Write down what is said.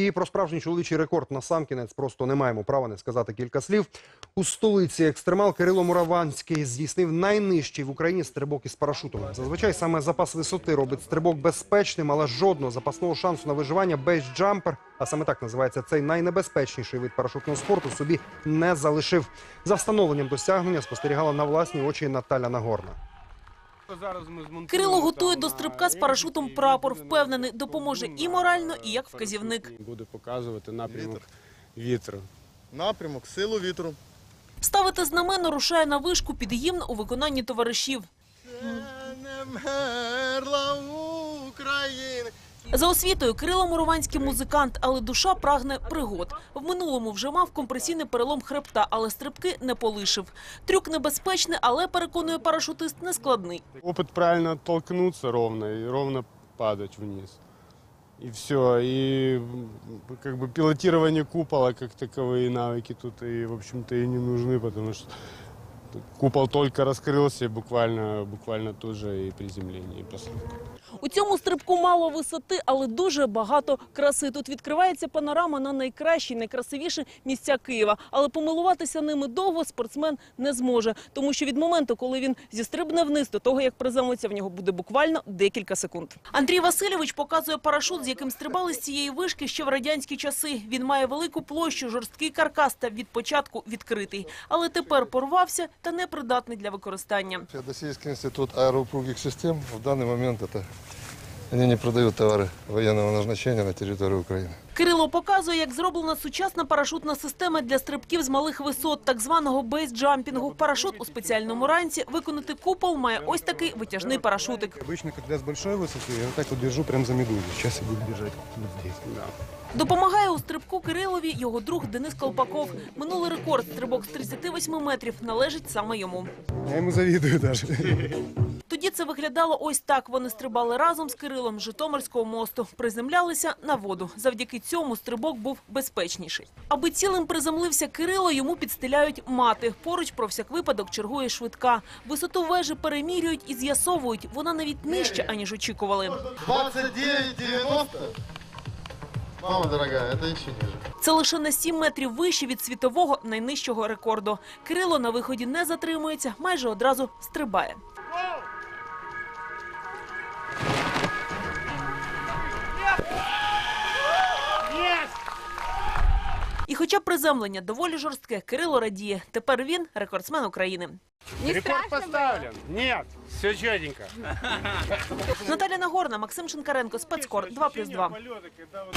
І про справжній чоловічий рекорд на сам кінець просто не маємо права не сказати кілька слів. У столиці екстремал Кирило Мураванський здійснив найнижчий в Україні стрибок із парашутом. Зазвичай саме запас висоти робить стрибок безпечним, але жодного запасного шансу на виживання бейсджампер, а саме так називається цей найнебезпечніший вид парашутного спорту, собі не залишив. За встановленням досягнення спостерігала на власні очі Наталя Нагорна. Кирило готує до стрибка з парашутом прапор. Впевнений, допоможе і морально, і як вказівник. Буде показувати напрямок вітру. Напрямок, силу вітру. Ставити знамено рушає на вишку під гімн у виконанні товаришів. Не мерла України. За освітою Кирило Мурованський музикант, але душа прагне пригод. В минулому вже мав компресійний перелом хребта, але стрибки не полишив. Трюк небезпечний, але переконує парашутист нескладний. Опыт правильно оттолкнуться ровно и ровно падать вниз. И все. И м, как бы пилотирование купола как таковые навыки тут и, в общем-то, и не нужны, потому что купол только раскрылся и буквально, буквально тут же и приземление, и посадка. У цьому стрибку мало висоти, але дуже багато краси. Тут відкривається панорама на найкращі, найкрасивіші місця Києва. Але помилуватися ними довго спортсмен не зможе, тому що від моменту, коли він зістрибне вниз, до того як приземлиться, в нього буде буквально декілька секунд. Андрій Васильович показує парашут, з яким стрибали з цієї вишки ще в радянські часи. Він має велику площу, жорсткий каркас та від початку відкритий. Але тепер порвався та непридатний для використання. Феодосийский институт аэроупругих систем в данный момент это они не продают товары военного назначения на территории Украины. Кирило показує, як зроблена сучасна парашутна система для стрибків з малих висот, так званого бейсджампінгу. Парашут у спеціальному ранці. Виконати купол має ось такий витяжний парашутик. Обычно, когда с большой высоты, я вот так вот держу прям за медузу. Сейчас я буду держать вот здесь. Да. Допомагає у стрибку Кирилові його друг Денис Колпаков. Минулий рекорд стрибок з 38 метрів належить саме йому. Я ему завидую даже. Тоді це виглядало ось так. Вони стрибали разом з Кирилом з Житомирського мосту, приземлялися на воду. Завдяки цьому стрибок був безпечніший. Аби цілим приземлився Кирило, йому підстеляють мати. Поруч про всяк випадок чергує швидка. Висоту вежі перемірюють і з'ясовують. Вона навіть нижча, аніж очікували. 29,90. Мама дорогая, это еще ниже. Це лише на 7 метрів вище від світового найнижчого рекорду. Кирило на виході не затримується, майже одразу стрибає. Хоча приземлення доволі жорстке, Кирило радіє. Тепер він рекордсмен України. Рекорд поставлен? Ні, все четенько. Наталя Нагорна, Максим Шинкаренко, спецкор 2+,2. Полеты, когда вот